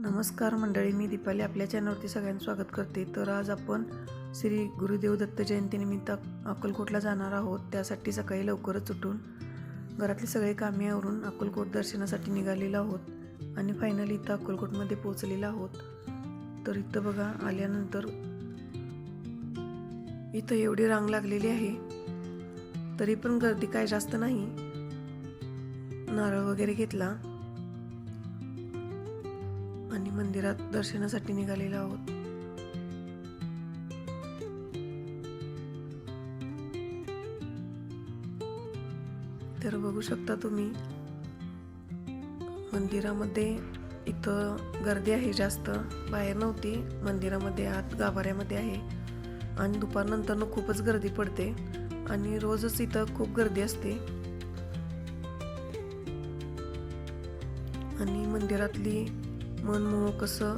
नमस्कार मंडळी मी दीपाली आपल्या चॅनलवरती सगळ्यांचं स्वागत करते. तर आज आपण श्री गुरुदेव दत्त जयंतीनिमित्त अक्कलकोटला जाणार आहोत. त्यासाठी सकाळी लवकरच उठून घरातली सगळी कामे आवरून अक्कलकोट दर्शनासाठी निघालेलो आहोत आणि फायनली इथं अक्कलकोटमध्ये पोहोचलेलो आहोत. तर इथं बघा आल्यानंतर इथं एवढी रांग लागलेली आहे तरी पण गर्दी काय जास्त नाही. नारळ वगैरे घेतला. मंदिरात दर्शनासाठी निघालेलो आहोत. तर बघू शकता तुम्ही मंदिरामध्ये इथं गर्दी आहे जास्त. बाहेर नव्हती मंदिरामध्ये आत गाभाऱ्यामध्ये आहे. आणि दुपारनंतर खूपच गर्दी पडते. आणि रोजच इथं खूप गर्दी असते. आणि मंदिरातली मनमोहक असं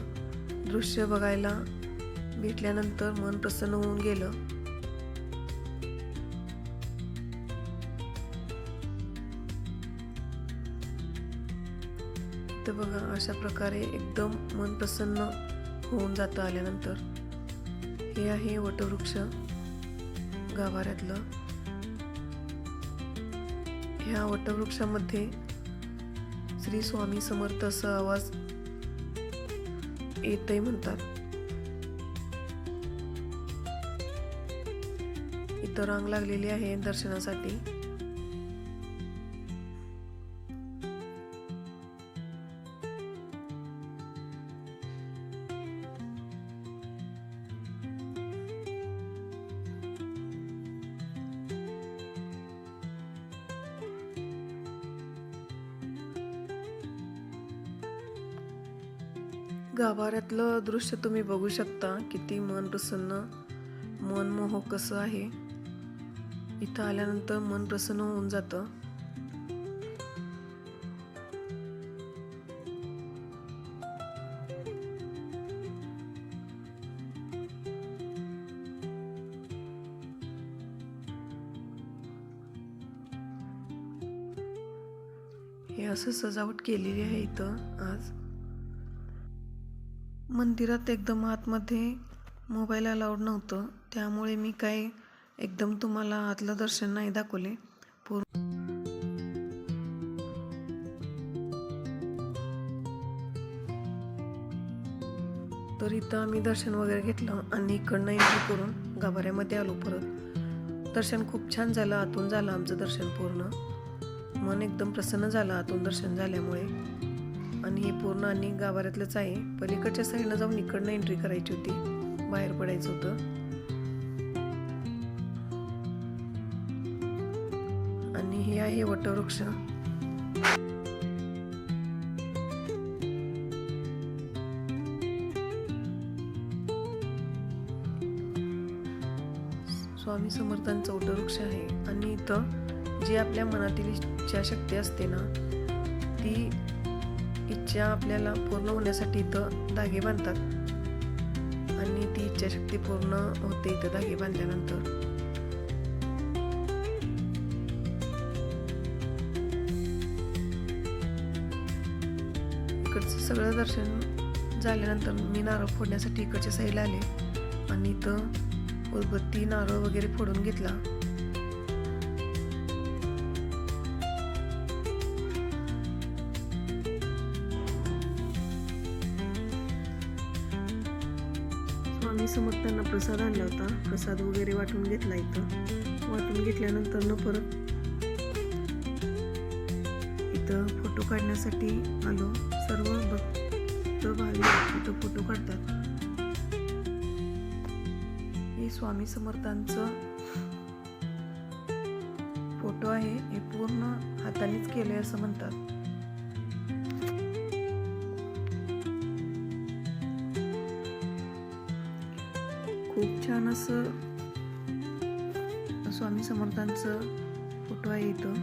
दृश्य बघायला भेटल्यानंतर मन प्रसन्न होऊन गेलं. तर बघा अशा प्रकारे एकदम मन प्रसन्न होऊन जातं आल्यानंतर हे आहे वटवृक्ष गाभाऱ्यातलं. ह्या वटवृक्षामध्ये श्री स्वामी समर्थ असा आवाज येतही म्हणतात इथं रांग लागलेली आहे दर्शनासाठी गाभाऱ्यातलं दृश्य तुम्ही बघू शकता. किती मन प्रसन्न मनमोहक कसं आहे? इथं आल्यानंतर मन प्रसन्न होऊन जातं. हे असं सजावट केलेली आहे इथं आज. मंदिरात एकदम आतमध्ये मोबाईल अलाउड नव्हतं. त्यामुळे मी काय एकदम तुम्हाला आतलं दर्शन नाही दाखवले. पूर्ण तर इथं आम्ही दर्शन वगैरे घेतलं आणि इकडनं एंट्री करून गाभाऱ्यामध्ये आलो परत. दर्शन खूप छान झालं आतून झालं आमचं दर्शन पूर्ण. मन एकदम प्रसन्न झालं आतून दर्शन झाल्यामुळे. आणि हे पूर्ण आणि गाभाऱ्यातलंच आहे. पलीकडच्या साईडनं जाऊन इकडनं एंट्री करायची होती. बाहेर पडायचं होतं. आणि हे आहे वटवृक्ष. स्वामी समर्थांचं वटवृक्ष आहे. आणि इथं जी आपल्या मनातील इच्छाशक्ती असते ना ती इच्छा आपल्याला पूर्ण होण्यासाठी इथं धागे बांधतात. आणि ती इच्छाशक्ती पूर्ण होते इथं धागे बांधल्यानंतर. इकडचं सगळं दर्शन झाल्यानंतर मी नारळ फोडण्यासाठी इकडच्या साईडला आले. आणि इथं उदबत्ती नारळ वगैरे फोडून घेतला. समर्थांना प्रसाद आणला होता. प्रसाद वगैरे वाटून घेतला इथं. वाटून घेतल्यानंतर न परत इथं फोटो काढण्यासाठी आलो. सर्व भक्त भाविक इथं फोटो काढतात. हे स्वामी समर्थांचं फोटो आहे. हे पूर्ण हातानेच केले असं म्हणतात. खूप छान असं स्वामी समर्थांचं फोटो आहे इथं.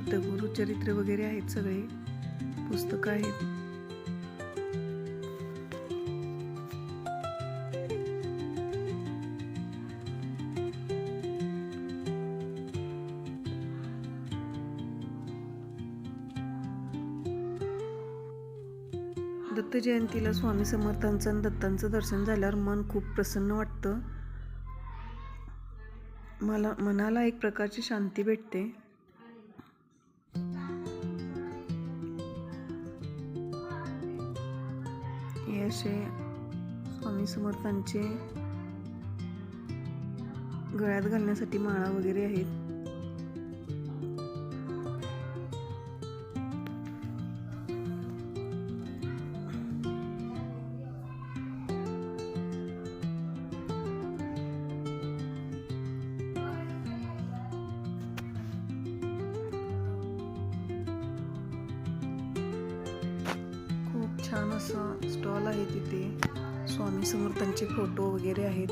इथं गुरुचरित्र वगैरे आहेत सगळे पुस्तकं आहेत. दत्त जयंतीला स्वामी समर्थांचं आणि दत्तांचं दर्शन झाल्यावर मन खूप प्रसन्न वाटतं. मला मनाला एक प्रकारची शांती भेटते. हे असे स्वामी समर्थांचे गळ्यात घालण्यासाठी माळा वगैरे आहेत. असा स्टॉल आहे तिथे. स्वामी समर्थांचे फोटो वगैरे आहेत.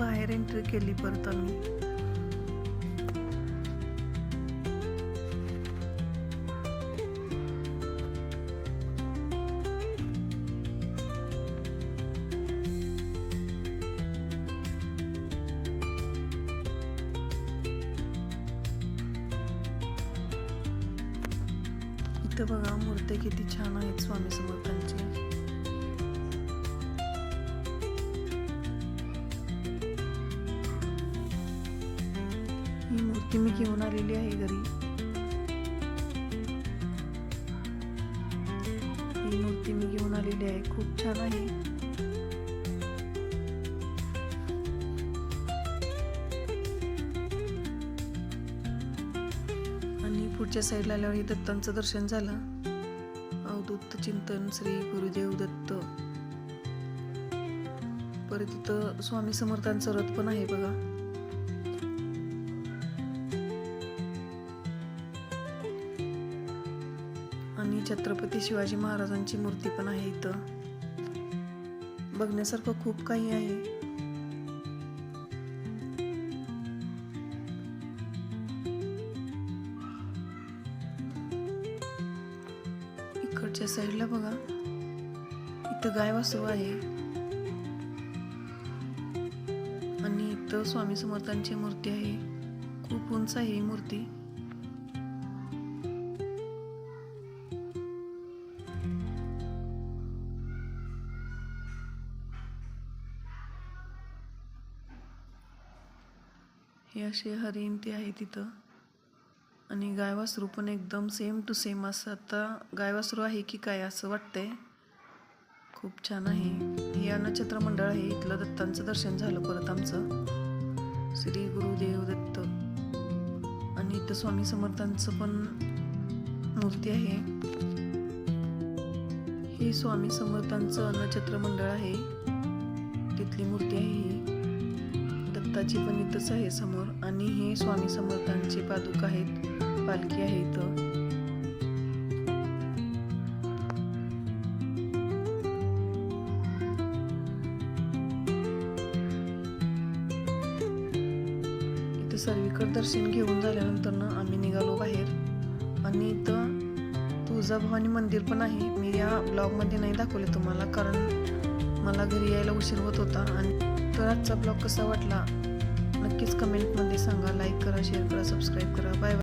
बाहेर एंट्री केली परत आम्ही. इथं बघा मूर्त्या किती छान आहेत स्वामी समर्थांची ही मूर्ती मी घेऊन आलेली आहे घरी. ही मूर्ती मी घेऊन आलेली आहे. खूप छान आहे. आणि साईडला आल्यावर हे दत्तांचं दर्शन झालं. अवधूत चिंतन श्री गुरुदेव दत्त. परत तिथं स्वामी समर्थांचं रथ पण आहे बघा. आणि छत्रपती शिवाजी महाराजांची मूर्ती पण आहे इथं. बघण्यासारखं खूप काही आहे. साईडला बघा. इथं गाय वासरू आहे. आणि इथं स्वामी समर्थांची मूर्ती आहे. खूप उंच आहे ही मूर्ती. हे असे हरिण ते आहे तिथं. आणि गायवासरू पण एकदम सेम टू सेम असं आता गायवासरू आहे की काय असं वाटतंय. खूप छान आहे. हे अन्नछत्र मंडळ आहे. इथलं दत्तांचं दर्शन झालं परत आमचं. श्री गुरुदेव दत्त आणि इथं स्वामी समर्थांचं पण मूर्ती आहे. हे स्वामी समर्थांचं अन्नछत्र मंडळ आहे. तिथली मूर्ती आहे. ही दत्ताची पण इथंच आहे समोर आणि हे स्वामी समर्थांचे पादुक आहेत पालखी आहे इथं. इथं सर्वीकडे दर्शन घेऊन झाल्यानंतर ना आम्ही निघालो बाहेर. आणि इथं तुळजाभवानी मंदिर पण आहे. मी या ब्लॉगमध्ये नाही दाखवले तुम्हाला कारण मला घरी यायला उशीर होत होता. आणि तर आजचा ब्लॉग कसा वाटला? नक्कीच कमेंटमध्ये सांगा लाईक करा शेअर करा सबस्क्राईब करा. Bye bye